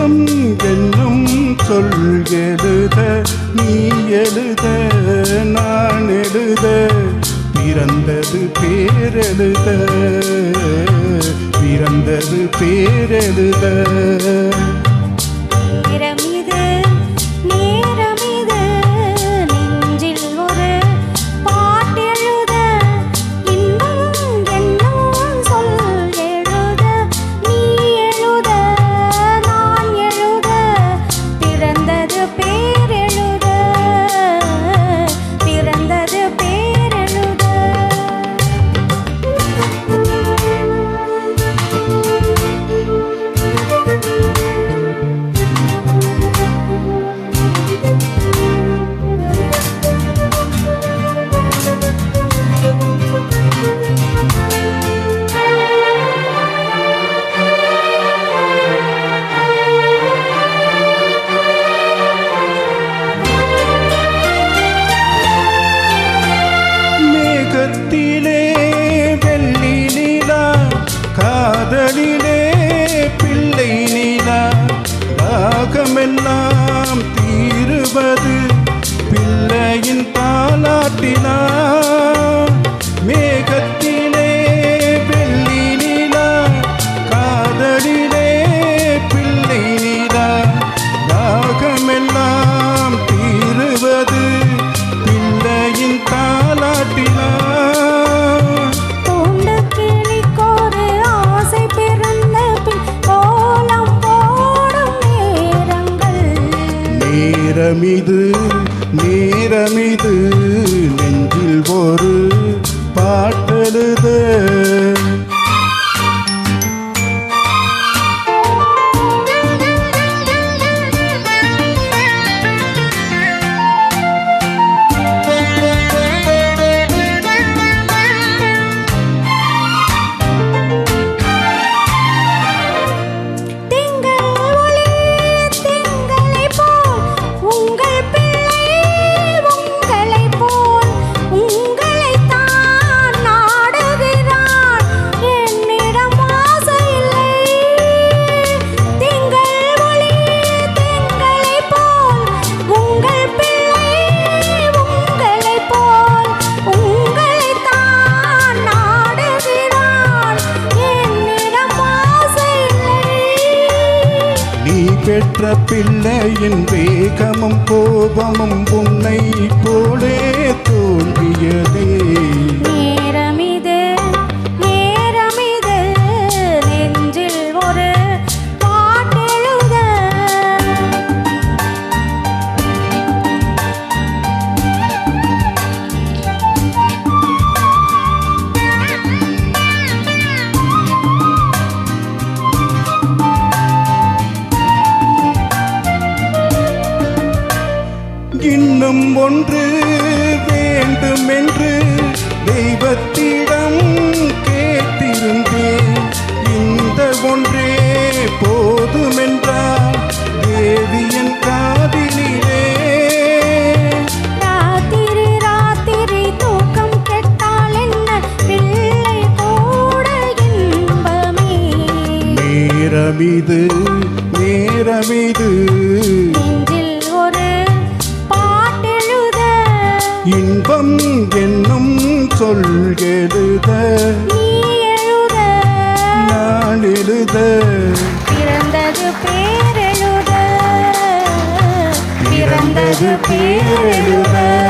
தெய்வம் என்னும் சொல் எழுத நீ எழுத நான் எழுத. பிறந்தது பேரெழுத பிறந்தது பேரெழுத Ubedi. நேரமிது நேரமிது நெஞ்சில் ஒரு பாட்டெழுத பெற்ற பிள்ளையின் வேகமும் கோபமும் இன்னும் ஒன்று வேண்டுமென்று தெய்வத்திடம் கேட்டிருந்தேன். இந்த ஒன்றே போதுமென்றால் தேவியன் காதினிலே. ராத்திரி ராத்திரி தூக்கம் கெட்டால் என்ன? பிள்ளை கூட இன்பமே. நேரமிது நேரமிது. இன்பம் என்னும் சொல் எழுத. நீ எழுத நான் எழுத. பிறந்தது பேரெழுத. பிறந்தது பேரெழுத.